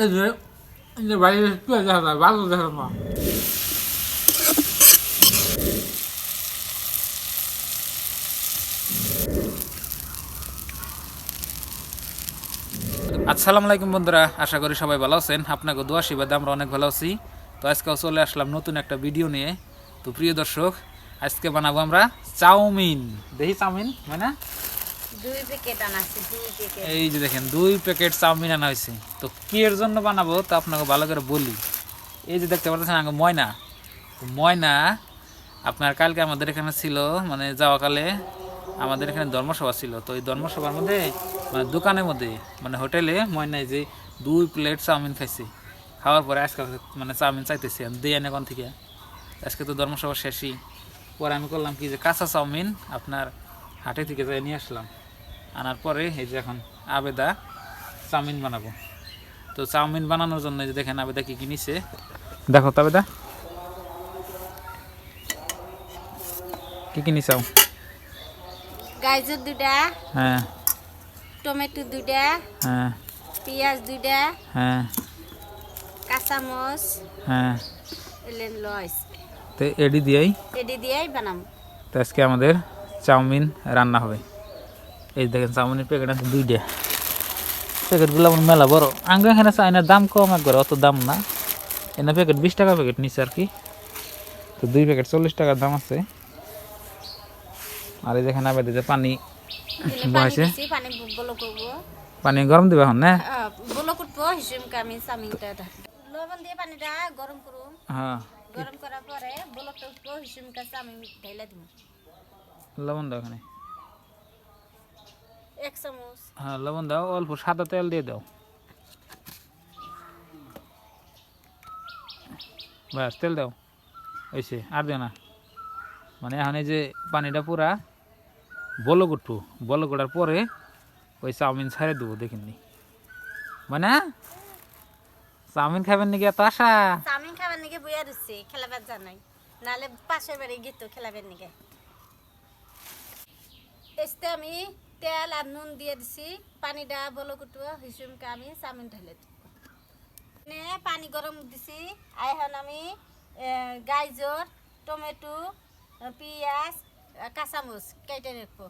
এই আসসালামু আলাইকুম বন্ধুরা, আশা করি সবাই ভালো আছেন। আপনাকে দোয়া, শিবাদে আমরা অনেক ভালো আছি। তো আজকেও চলে আসলাম নতুন একটা ভিডিও নিয়ে। তো প্রিয় দর্শক, আজকে বানাবো আমরা চাউমিন। দেখি চাউমিন মানে এই যে দেখেন, দুই প্যাকেট চাউমিন আনা হয়েছে। তো কি এর জন্য বানাবো তা আপনাকে ভালো করে বলি। এই যে দেখতে পাচ্ছেন আগে ময়না। ময়না, আপনার কালকে আমাদের এখানে ছিল মানে যাওয়াকালে আমাদের এখানে ধর্মসভা ছিল। তো এই ধর্মসভার মধ্যে মানে দোকানের মধ্যে মানে হোটেলে ময়নায় যে দুই প্লেট চাউমিন খাইছে। খাওয়ার পরে আজকে মানে চাউমিন চাইতেছি, আমি দিয়ে এখন থেকে। আজকে তো ধর্মসভা শেষই। পরে আমি করলাম কি যে কাঁচা চাউমিন আপনার হাটে থেকে যাই নিয়ে আসলাম। আনার পরে এই যে এখন আবেদা চাউমিন বানাবো। তো চাউমিন বানানোর জন্য যে দেখেন আবেদা কি কি নিছে। দেখো তো আবেদা। কি কি নিছাও গাজর দুটা হ্যাঁ। টমেটো দুটা হ্যাঁ। পেঁয়াজ দুটা হ্যাঁ। কাঁচামচ হ্যাঁ। এলেন লস তো এডি দিয়েই। এডি দিয়েই বানাম। তো আজকে আমাদের চাউমিন রান্না হবে। এই দেখেন চাউমিনের প্যাকেট আছে দুইটা। প্যাকেটগুলো আমার মেলা বড়। আঙ্গ এখানে চাইনার দাম কম একবার অত দাম না। এনে প্যাকেট বিশ টাকা প্যাকেট নিচ্ছে আর কি। তো দুই প্যাকেট চল্লিশ টাকার দাম আছে। আর এই দেখেন আবার যে পানি দিলে পানি গরম দিবা এখন না? লবণ দিয়ে পানিটা গরম করুম। হ্যাঁ। গরম করার পরে বলকটা উঠবো কাছে আমি ঢেলে দিব লবণ দাও এখানে এক চামচ। হ্যাঁ লবণ দাও অল্প সাদা তেল দিয়ে দাও। ব্যাস তেল দাও। ওইসে আর দিও না। মানে এখন এই যে পানিটা পুরা বলক উঠবো বলক ওঠার পরে ওই চাউমিন ছাড়ে দেবো দেখিনি। মানে? চাউমিন খাবেন নাকি এত আশা? চামিন খাবার নাকি বইয়া দিচ্ছি খেলাবার জানাই নাহলে পাশের বাড়ি গিয়ে খেলাবেন নাকি? এসতে আমি তেল আর নুন দিয়ে দিছি। পানিটা বলো কুটবো হিসুমকে আমি চাউমিন ঢেলে পানি গরম দিছি। এখন আমি এ, গাজর টমেটো পেঁয়াজ কাঁচামচ কেটে রাখব।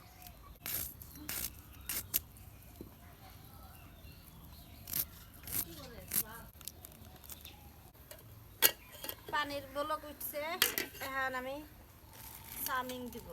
পানির বলক উঠছে। এখন আমি চাউমিন দিব।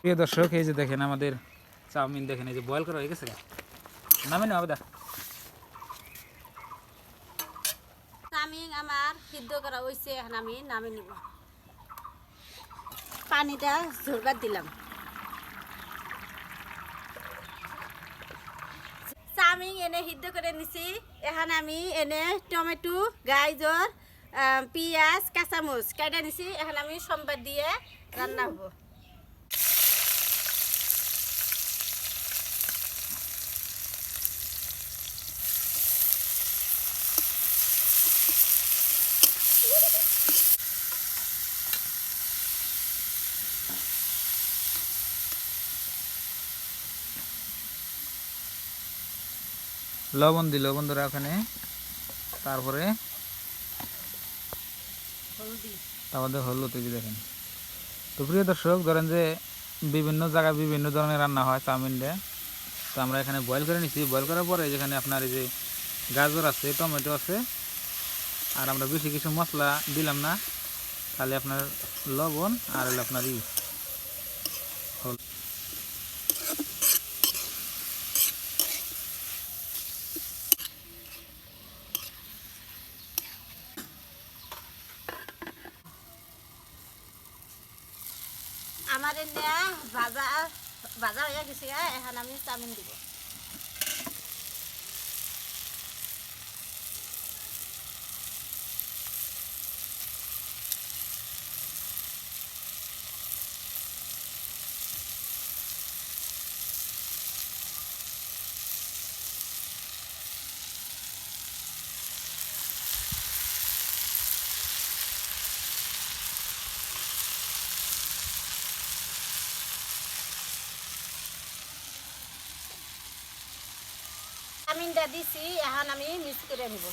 প্রিয় দর্শক এই যে দেখেন আমাদের চাউমিন দেখেন এই যে বয়েল করা হয়ে গেছে নামে না আবেদা। আমার সিদ্ধ করা হয়েছে এখন আমি নামে নিব। পানিটা ঝরবার দিলাম। চাউমিন এনে সিদ্ধ করে নিছি। এখন আমি এনে টমেটো আহ, পেঁয়াজ কাঁচামচ কাটা নিছি। এখন আমি সোমবার দিয়ে রান্না হব। লবণ দিল বন্ধুরা ওখানে। তারপরে আমাদের হলুদ এই যে দেখেন। তো প্রিয় দর্শক ধরেন যে বিভিন্ন জায়গায় বিভিন্ন ধরনের রান্না হয় চাউমিন দিয়ে তো আমরা এখানে বয়েল করে নিছি। বয়েল করার পরে যেখানে আপনার এই যে গাজর আছে টমেটো আছে আর আমরা বেশি কিছু মশলা দিলাম না। তাহলে আপনার লবণ আর হলো আপনার ই হল- আমার এনে ভাজা ভাজা হয়ে গেছে এখন আমি চাউমিন দিব। পানিটা দিছি, এখন আমি মিক্স করে নিব।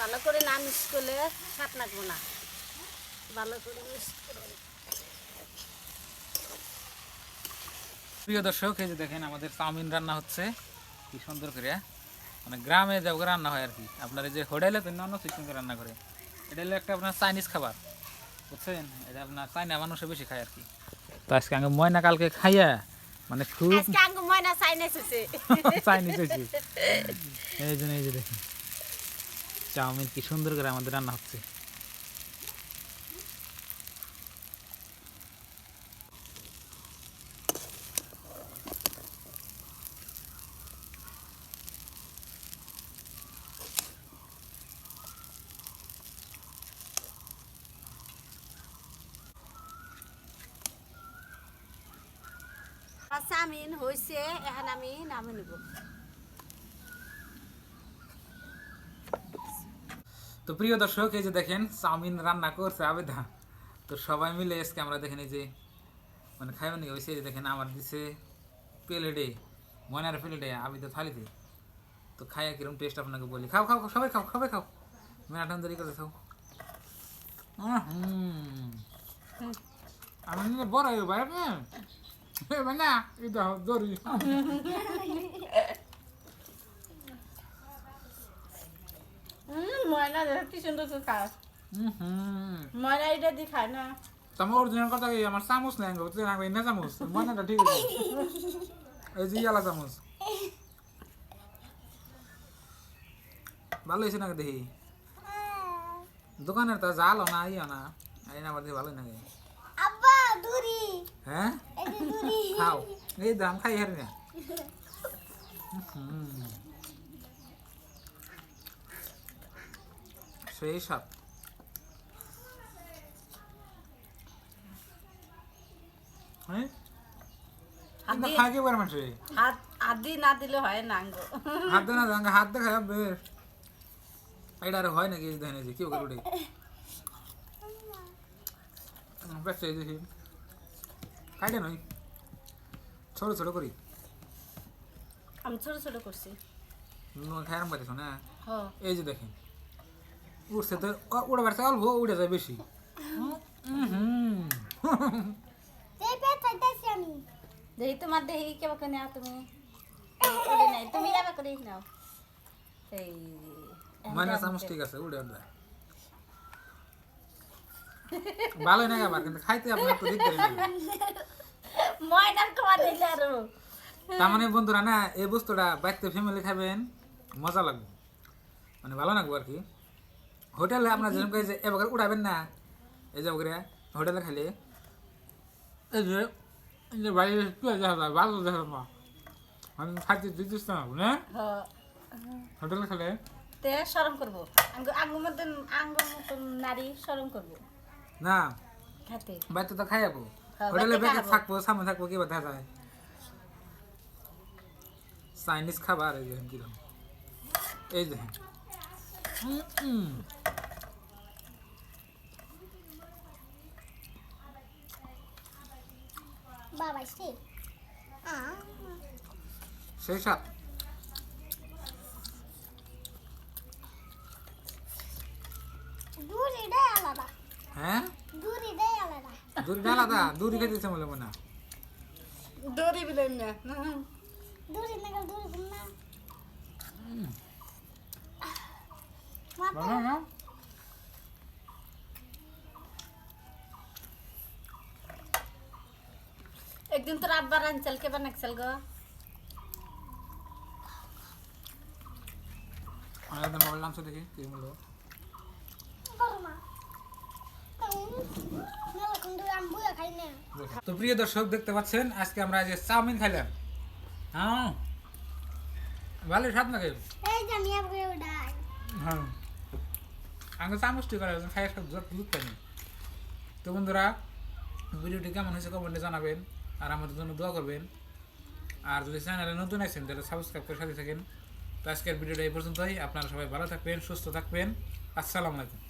ভালো করে না মিক্স করলে স্বাদ লাগবো না। ভালো করে মিক্স করে প্রিয় দর্শক, এই যে দেখেন আমাদের চাউমিন রান্না হচ্ছে। কি সুন্দর করে মানে গ্রামে যে রান্না হয় আর কি। আপনার এই যে হোটেলে তো অন্য সিস্টেম রান্না করে। এটা হলো একটা আপনার চাইনিজ খাবার। বুঝছেন? এটা আপনার চাইনা মানুষে বেশি খায় আর কি। তো আজকে আগে ময়না কালকে খাইয়া মানে খুব আজকে আঙ্গু ময়না চাইনিজ হয়েছে চাইনিজ হয়েছে এই জন্য এই যে দেখেন। চাউমিন কি সুন্দর করে আমাদের রান্না হচ্ছে। চাউমিন হয়েছে এখন আমি নামে নিব। তো প্রিয় দর্শক, এই যে দেখেন, চাউমিন রান্না করছে আবেদা। তো সবাই মিলে আজকে আমরা দেখেন যে মানে খাইবেন হয়েছে এই দেখেন আমার দিছে প্লেটে, ময়নার প্লেটে আবিদা থালিতে। তো খাইয়া কীরকম টেস্ট আপনাকে বলি। খাও খাও সবাই খাও সবাই খাও। মেরাটান দেরি করে খাও। হুম। আমি বড় হয়ে ভাই মানে এটা দড়ি ময়না কি সুন্দর করে খায়। ময়না এটা না তোমার অরিজিনাল কথা কি আমার চামচ নাই গো তুই না না চামচ মনে ঠিক আছে এই যে ইয়ালা চামচ ভালো হয়েছে নাকি দেখি দোকানের তা জাল না ইয়া না এই না আমার ভালোই নাকি আব্বা দূরি হ্যাঁ? খাও। এই দাম খাই না। সেই সব। হ্যাঁ হাত খাই পারে মানুষে হাত আদি না দিলে হয় না আঙ্গো হাত দে না দাঙ্গা হাত দেখা বেশ এটা আর হয় নাকি এই এই করে উঠে এই দেখি। কাইটে নই ছোট ছোট করি। আমি ছোট ছোট করছি। খায়ার পাইতেছ না? হ এই যে দেখেন। উঠছে তো উড়ে বেড়াচ্ছে অল্প উড়ে যায় বেশি। হুম দেখি তোমার দেখি কেবা করে নাও তুমি? তুমি যাবে করে নাও। এই মানে চামচ ঠিক আছে উড়ে উড়ে ভালোই না আবার কিন্তু খাইতে আপনার তো দিকদারি ময়নার খাওয়া দিলে আরও তার মানে বন্ধুরা না এই বস্তুটা বাড়িতে ফ্যামিলি খাবেন মজা লাগবে। মানে ভালো লাগবে আর কি। হোটেলে আপনার যেরকম যে এবার উড়াবেন না। এই যে ওগুলো হোটেলে খাইলে এই যে এই যে বাইরে ভালো দেখা মা আমি খাইতে দিতিস না না হোটেলে খেলে তে শরম করব। আঙ্গু আঙ্গুর মতন আঙ্গুর মতন নারী শরম করব। না খাতে বাড়িতে তো খাই যাব হোটেলে বাড়িতে বেঁচে খাব। থাকব সামনে থাকব কি দেখা যায় চাইনিজ খাবার এই দেখেন কীরকম এই দেখেন উম, উম। বাবা সে সেই সাত দূরিটাই আলাদা হ্যাঁ দূরিটাই আলাদা দূরি আলাদা দূরি খেতেছে বলে মনে হয়। দড়ি বিলেন না দূরি নাগাল দূরি না ভালো না একদিন তোর আব্বার আনচাল কে বানাকছাল গো আমি একদম মোবাইল নামছে দেখি কি বলল বলমা মেলা কিন্তু আমি বুয়া খাই না তো প্রিয় দর্শক, দেখতে পাচ্ছেন, আজকে আমরা যে চাউমিন খাইলাম। হ্যাঁ? ভালো স্বাদ লাগে এই যে আমি হ্যাঁ আগে চামচটি করে খাই সব পাইনি তো বন্ধুরা, ভিডিওটি কেমন হয়েছে কমেন্টে জানাবেন, আর আমাদের জন্য দোয়া করবেন। আর যদি চ্যানেলে নতুন আছেন, তাহলে সাবস্ক্রাইব করে সাথে থাকেন। তো আজকের ভিডিওটা এই পর্যন্তই। আপনারা সবাই ভালো থাকবেন, সুস্থ থাকবেন। আসসালামু আলাইকুম।